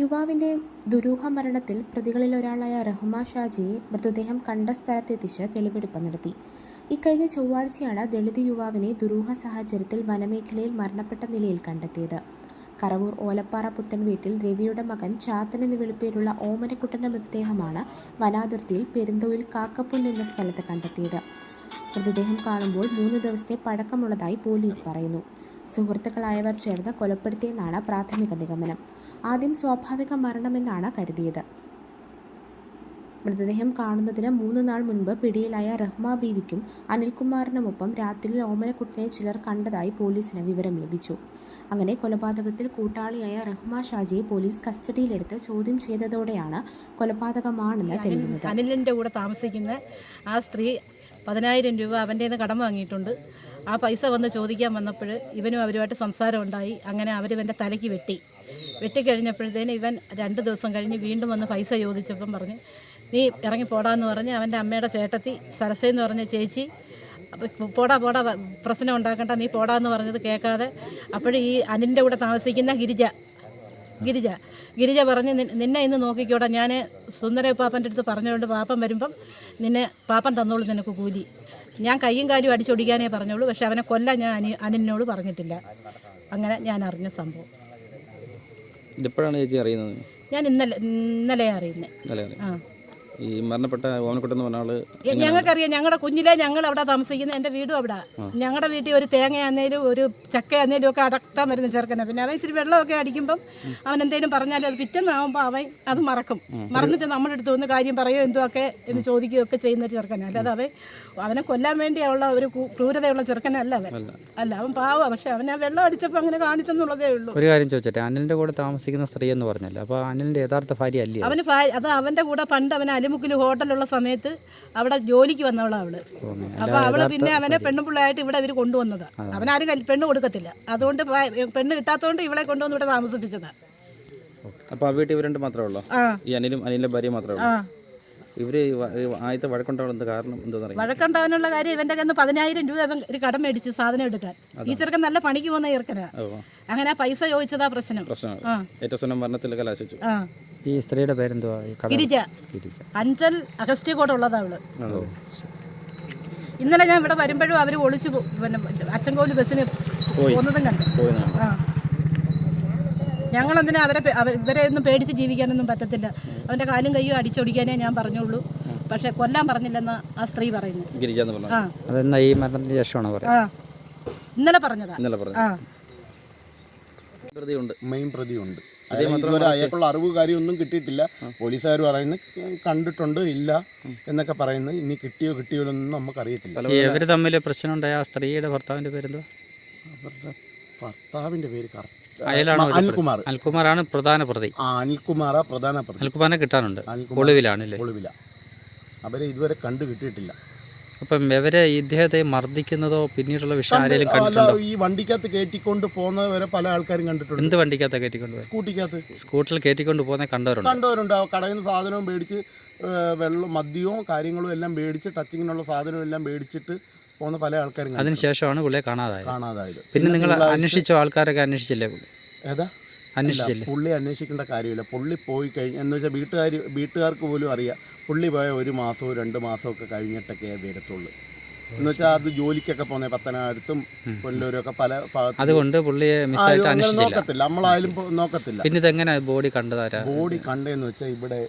യുവാവിന്റെ ദുരൂഹ മരണത്തിൽ പ്രതികളിൽ ഒരാളായ റഹ്മ ഷാജിയെ മൃതദേഹം കണ്ട സ്ഥലത്തെത്തിച്ച് തെളിവെടുപ്പ് നടത്തി. ഇക്കഴിഞ്ഞ ചൊവ്വാഴ്ചയാണ് ദളിത് യുവാവിനെ ദുരൂഹ സാഹചര്യത്തിൽ വനമേഖലയിൽ മരണപ്പെട്ട നിലയിൽ കണ്ടെത്തിയത്. കറവൂർ ഓലപ്പാറ പുത്തൻ വീട്ടിൽ രവിയുടെ മകൻ ചാത്തൻ എന്ന് വിളിപ്പേരുള്ള ഓമനക്കുട്ടന്റെ മൃതദേഹമാണ് വനാതിർത്തിയിൽ പെരുന്തോയിൽ കാക്കപ്പുൽ എന്ന സ്ഥലത്ത് കണ്ടെത്തിയത്. മൃതദേഹം കാണുമ്പോൾ മൂന്ന് ദിവസത്തെ പഴക്കമുള്ളതായി പോലീസ് പറയുന്നു. സുഹൃത്തുക്കളായവർ ചേർന്ന് കൊലപ്പെടുത്തിയെന്നാണ് പ്രാഥമിക നിഗമനം. ആദ്യം സ്വാഭാവിക മരണമെന്നാണ് കരുതിയത്. മൃതദേഹം കാണുന്നതിന് മൂന്ന് നാൾ മുൻപ് പിടിയിലായ റഹ്മ ബീവിക്കും അനിൽകുമാറിനുമൊപ്പം രാത്രിയിൽ ഓമനക്കുട്ടിനെ ചിലർ കണ്ടതായി പോലീസിന് വിവരം ലഭിച്ചു. അങ്ങനെ കൊലപാതകത്തിൽ കൂട്ടാളിയായ റഹ്മ ഷാജിയെ പോലീസ് കസ്റ്റഡിയിലെടുത്ത് ചോദ്യം ചെയ്തതോടെയാണ് കൊലപാതകമാണെന്ന് തെളിയുന്നത്. അനിലിന്റെ കൂടെ താമസിക്കുന്ന ആ സ്ത്രീ പതിനായിരം രൂപ അവന്റെ കടം വാങ്ങിയിട്ടുണ്ട്. ആ പൈസ വന്ന് ചോദിക്കാൻ വന്നപ്പോൾ ഇവനും അവരുമായിട്ട് സംസാരം ഉണ്ടായി. അങ്ങനെ അവർ ഇവന്റെ തലയ്ക്ക് വെട്ടി. വെട്ടിക്കഴിഞ്ഞപ്പോഴത്തേന് ഇവൻ രണ്ട് ദിവസം കഴിഞ്ഞ് വീണ്ടും വന്ന് പൈസ ചോദിച്ചപ്പം പറഞ്ഞ് നീ ഇറങ്ങി പോടാന്ന് പറഞ്ഞ് അവന്റെ അമ്മയുടെ ചേട്ടത്തി സരസെന്ന് പറഞ്ഞ ചേച്ചി പോടാ പോടാ പ്രശ്നം ഉണ്ടാക്കണ്ട നീ പോടാന്ന് പറഞ്ഞത് കേൾക്കാതെ അപ്പോഴും ഈ അനിന്റെ കൂടെ താമസിക്കുന്ന ഗിരിജ ഗിരിജ ഗിരിജ പറഞ്ഞ് നിന്നെ ഇന്ന് നോക്കിക്കോടാ. ഞാൻ സുന്ദര പാപ്പന്റെ അടുത്ത് പറഞ്ഞുകൊണ്ട് പാപ്പൻ വരുമ്പം നിന്നെ പാപ്പൻ തന്നോളൂ നിനക്ക് കൂലി. ഞാൻ കയ്യും കാലും അടിച്ചൊടിക്കാനേ പറഞ്ഞോളൂ പക്ഷെ അവനെ കൊല്ലാൻ ഞാൻ അനി അനിലിനോട് പറഞ്ഞിട്ടില്ല. അങ്ങനെ ഞാൻ അറിഞ്ഞ സംഭവം. ഇതിപ്പോഴാണ് ചേച്ചി അറിയുന്നത്? ഞാൻ ഇന്നലെ ഇന്നലെ അറിയുന്നത് ആ. ഈ മരണപ്പെട്ട ഓമനക്കുട്ടെന്ന് പറഞ്ഞ ആൾ എ- ഞങ്ങൾക്കറിയാം ഞങ്ങളുടെ കുഞ്ഞിലെ ഞങ്ങൾ അവിടെ താമസിക്കുന്നത് എന്റെ വീടും അവിടെ. ഞങ്ങളുടെ വീട്ടിൽ ഒരു തേങ്ങ ആന്നേലും ഒരു ചക്ക ആന്നേലും ഒക്കെ അടക്കാൻ വരുന്ന ചെറുക്കനെ. പിന്നെ അവൻ ഇച്ചിരി വെള്ളമൊക്കെ അടിക്കുമ്പം അവൻ എന്തെങ്കിലും പറഞ്ഞാൽ അത് പിറ്റെന്നാവുമ്പോൾ അവൻ അത് മറക്കും. മറന്നിട്ട് നമ്മുടെ അടുത്ത് വന്ന് കാര്യം പറയോ എന്തോ ഒക്കെ എന്ന് ചോദിക്കുകയോ ഒക്കെ ചെയ്യുന്ന ഒരു ചെറുക്കനാണ് അല്ലാതെ അവൻ അവനെ കൊല്ലാൻ വേണ്ടിയുള്ള ഒരു ക്രൂരതയുള്ള ചെറുക്കനല്ല അവൻ. അല്ല. അവൻ പാവ. പക്ഷെ അവനെ വെള്ളം അടിച്ചപ്പോൾ അങ്ങനെ കാണിച്ചെന്നുള്ളതേ ഉള്ളൂ. ഒരു കാര്യം ചോദിച്ചോട്ടെ അനിലിന്റെ കൂടെ താമസിക്കുന്ന സ്ത്രീ എന്ന് പറഞ്ഞല്ലോ അപ്പോൾ അനിലിന്റെ യഥാർത്ഥ ഭാര്യ അല്ലേ? അവന് ഭാര്യ അത് അവന്റെ കൂടെ പണ്ട് അവൻ അലിമുക്കിൽ ഹോട്ടലുള്ള സമയത്ത് അവിടെ ജോലിക്ക് വന്നവളാണ് അവൾ. അപ്പൊ അവൾ പിന്നെ അവനെ പെണ്ണുപിള്ളയായിട്ട് ഇവിടെ ഇവർ കൊണ്ടുവന്നതാ. അവനാരും പെണ്ണ് കൊടുക്കത്തില്ല. അതുകൊണ്ട് പെണ്ണ് കിട്ടാത്തതുകൊണ്ട് ഇവളെ കൊണ്ടുവന്ന് ഇവിടെ താമസിപ്പിച്ചതാ. അപ്പൊ ആ വീട്ടിൽ ഇവർ രണ്ട് മാത്രമേ ഉള്ളൂ? ഈ അനിലും അനിലിന്റെ ഭാര്യ മാത്രമേ ഉള്ളൂ? ഇവർ ആദ്യത്തെ കാരണം വഴക്കുണ്ടാവാനുള്ള കാര്യം ഇവന്റെ കയ്യിൽ നിന്ന് പതിനായിരം രൂപ അവൻ ഒരു കടം മേടിച്ച് സാധനം എടുക്കാൻ. ഈ ചെറുക്കൻ നല്ല പണിക്ക് പോകുന്ന ചെറുക്കനാ. അങ്ങനെ പൈസ ചോദിച്ചതാ പ്രശ്നം. പ്രശ്നമാണ്. ആ. ഏറ്റവും മരണത്തിൽ കലാശിച്ചു ഈ സ്ത്രീയുടെ പേരെന്തുവാ? ഈ ഗിരിജ. ഗിരിജ. അഞ്ചൽ അഗസ്ത്യക്കോടുള്ളതാ അവൾ. ഇന്നലെ ഞാൻ ഇവിടെ വരുമ്പോഴും അവർ ഒളിച്ചു പോ- പിന്നെ അച്ചൻകോൽ ബസ്സിന് പോകുന്നതും കണ്ടു. ആ. ഞങ്ങളെന്തിനാ അവരെ പേ- അവ- ഇവരെ ഒന്നും പേടിച്ച് ജീവിക്കാനൊന്നും പറ്റത്തില്ല. അവന്റെ കാലും കയ്യും അടിച്ചൊടിക്കാനേ ഞാൻ പറഞ്ഞുള്ളൂ. പക്ഷെ കൊല്ലാൻ പറഞ്ഞില്ലെന്ന് ആ സ്ത്രീ പറയുന്നു ഗിരിജ എന്ന് പറഞ്ഞു ആ. അതെന്നാ ഈ മരണത്തിന് ശേഷമാണോ ആ. പറയുന്നത് ഇന്നലെ പറഞ്ഞതാ. ഇന്നലെ പറഞ്ഞു ആ. പ്രതിയുണ്ട് മെയിൻ പ്രതിയുണ്ട് അയാൾ മാത്രം അയാൾക്കുള്ള അറിവ് കാര്യമൊന്നും കിട്ടിയിട്ടില്ല. പോലീസുകാർ പറയുന്നത് കണ്ടിട്ടുണ്ട് ഇല്ല എന്നൊക്കെ പറയുന്നത് ഇനി കിട്ടിയോ കിട്ടിയോ എന്നൊന്നും നമുക്ക് അറിയത്തില്ല ഈ ഇവർ തമ്മിൽ പ്രശ്നം ഉണ്ടായ ആ സ്ത്രീയുടെ ഭർത്താവിന്റെ പേരെന്തോ അവരുടെ ഭർത്താവിന്റെ പേര് കറക്റ്റ്. അനിൽകുമാർ. അനിൽകുമാറാണ് പ്രധാന പ്രതി. ആ അനിൽകുമാറാ പ്രധാന പ്രതി. അനിൽകുമാറിനെ കിട്ടാനുണ്ട്. ഒളിവില. അവരെ ഇതുവരെ കണ്ടു കിട്ടിയിട്ടില്ല അപ്പം ഇവരെ ഇദ്ദേഹത്തെ മർദ്ദിക്കുന്നതോ പിന്നീടുള്ള വിഷയം ആരെങ്കിലും കണ്ടിട്ടുണ്ടോ? ഈ വണ്ടിക്കകത്ത് കയറ്റിക്കൊണ്ട് പോകുന്നവരെ പല ആൾക്കാരും കണ്ടിട്ടുണ്ട്. എന്ത് വണ്ടിക്കകത്ത് കയറ്റിക്കൊണ്ട് സ്കൂട്ടിക്കകത്ത്. സ്കൂട്ടിൽ കയറ്റിക്കൊണ്ട് പോകുന്ന കണ്ടവരുണ്ട്? കണ്ടവരുണ്ട്. കടയിൽ നിന്ന് സാധനവും മേടിച്ച് വെള്ളം മദ്യവും കാര്യങ്ങളും എല്ലാം മേടിച്ച് ടച്ചിങ്ങിനുള്ള സാധനവും എല്ലാം മേടിച്ചിട്ട് പോകുന്ന പല ആൾക്കാരും. അതിനുശേഷമാണ് പുള്ളിയെ കാണാതായത്. കാണാതായത്. പിന്നെ നിങ്ങൾ അന്വേഷിച്ച? ആൾക്കാരൊക്കെ അന്വേഷിച്ചില്ലേ ഏതാ? അന്വേഷിച്ചില്ലേ? പുള്ളി അന്വേഷിക്കേണ്ട കാര്യമില്ല. പുള്ളി പോയി കഴിഞ്ഞാൽ എന്ന് വെച്ചാൽ വീട്ടുകാർ വീട്ടുകാർക്ക് പോലും അറിയാം. പുള്ളി പോയ ഒരു മാസവും രണ്ട് മാസമൊക്കെ ഒക്കെ കഴിഞ്ഞിട്ടൊക്കെ വരത്തുള്ളൂ എന്ന് വെച്ചാൽ അത് ജോലിക്കൊക്കെ പോന്നെ പത്തനാടത്തും കൊല്ലൂരും ഒക്കെ പല ഭാഗത്തും. അതുകൊണ്ട് പുള്ളിയെ നോക്കത്തില്ല. നമ്മളായാലും നോക്കത്തില്ല. പിന്നെ ഇതെങ്ങനെ ബോഡി കണ്ടതാരാ ബോഡി കണ്ടതെന്ന് വെച്ചാൽ ഇവിടെ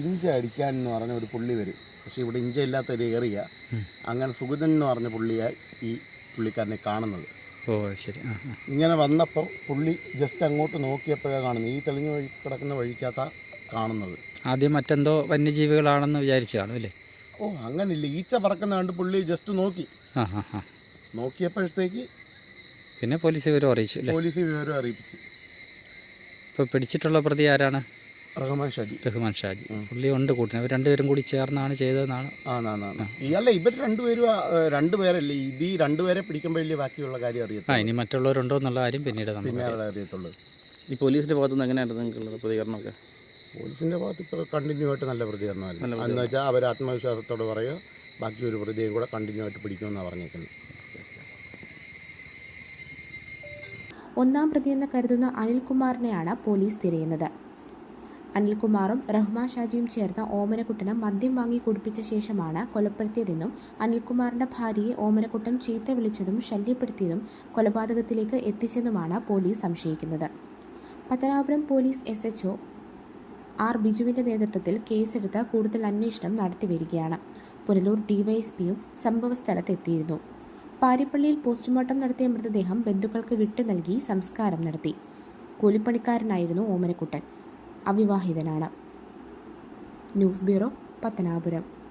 ഇഞ്ച അടിക്കാൻ എന്ന് പറഞ്ഞ ഒരു പുള്ളി വരും. പക്ഷെ ഇവിടെ ഇഞ്ച ഇല്ലാത്ത ഒരു ഏറിയ അങ്ങനെ സുഗതൻ എന്ന് പറഞ്ഞ പുള്ളിയായി ഈ പുള്ളിക്കാരനെ കാണുന്നത്. ഓ ശരി. ഇങ്ങനെ വന്നപ്പോൾ പുള്ളി ജസ്റ്റ് അങ്ങോട്ട് നോക്കിയപ്പോഴാണ് കാണുന്നത്. ഈ തെളിഞ്ഞ വഴി കിടക്കുന്ന വഴിക്കാത്ത കാണുന്നത്. ആദ്യം മറ്റെന്തോ വന്യജീവികളാണെന്ന് വിചാരിച്ചു കാണും അല്ലേ? ഓ അങ്ങനില്ല. ഈച്ച പറക്കുന്ന കണ്ട് പുള്ളി ജസ്റ്റ് നോക്കി. ആ ആ ആ. നോക്കിയപ്പോഴത്തേക്ക് പിന്നെ പോലീസ് വിവരം അറിയിച്ചു അല്ലേ? പോലീസ് വിവരം അറിയിപ്പിച്ചു. ഇപ്പോൾ പിടിച്ചിട്ടുള്ള പ്രതി ആരാണ്? റഹ്മാൻ ഷാജി. റഹ്മാൻ ഷാജി. പുള്ളി ഉണ്ട് കൂട്ടിന്. അവർ രണ്ടുപേരും കൂടി ചേർന്നാണ് ചെയ്തതെന്നാണ്? ആണാണ് ഈ അല്ല ഇവർ രണ്ടുപേരും ആ, രണ്ടുപേരല്ലേ? ഇത് ഈ രണ്ടുപേരെ പിടിക്കുമ്പോഴല്ലേ ബാക്കിയുള്ള കാര്യം ആ അറിയത്തുള്ളൂ ഇനി മറ്റുള്ളവരുണ്ടോ എന്നുള്ള കാര്യം പിന്നീട് നമുക്ക് പിന്നെ അറിയത്തുള്ളൂ. ഈ പോലീസിന്റെ ഭാഗത്തുനിന്ന് എങ്ങനെയായിരുന്നു നിങ്ങൾക്കുള്ളത് പ്രതികരണമൊക്കെ? പോലീസിന്റെ ഭാഗത്ത് ഇപ്പോൾ കണ്ടിന്യൂ ആയിട്ട് നല്ല പ്രതികരണമായിരുന്നു എന്ന് വെച്ചാൽ അവർ ആത്മവിശ്വാസത്തോട് പറയുക ബാക്കി ഒരു പ്രതിയും കൂടെ കണ്ടിന്യൂ ആയിട്ട് പിടിക്കുമെന്നാണ് പറഞ്ഞേക്കുന്നത്. ഒന്നാം പ്രതിയെന്ന് കരുതുന്ന അനിൽകുമാറിനെയാണ് പോലീസ് തിരയുന്നത്. അനിൽകുമാറും റഹ്മാൻ ഷാജിയും ചേർന്ന് ഓമനക്കുട്ടന് മദ്യം വാങ്ങി കുടിപ്പിച്ച ശേഷമാണ് കൊലപ്പെടുത്തിയതെന്നും അനിൽകുമാറിന്റെ ഭാര്യയെ ഓമനക്കുട്ടൻ ചീത്ത വിളിച്ചതും ശല്യപ്പെടുത്തിയതും കൊലപാതകത്തിലേക്ക് എത്തിച്ചെന്നുമാണ് പോലീസ് സംശയിക്കുന്നത്. Pathanapuram police S H R ബിജുവിന്റെ നേതൃത്വത്തിൽ കേസെടുത്ത് കൂടുതൽ അന്വേഷണം നടത്തിവരികയാണ്. പുനലൂർ ഡിവൈഎസ്പിയും സംഭവസ്ഥലത്തെത്തിയിരുന്നു. പാരിപ്പള്ളിയിൽ പോസ്റ്റ്മോർട്ടം നടത്തിയ മൃതദേഹം ബന്ധുക്കൾക്ക് വിട്ടു നൽകി സംസ്കാരം നടത്തി. കൂലിപ്പണിക്കാരനായിരുന്നു ഓമനക്കുട്ടൻ. അവിവാഹിതനാണ്. News bureau Pathanapuram.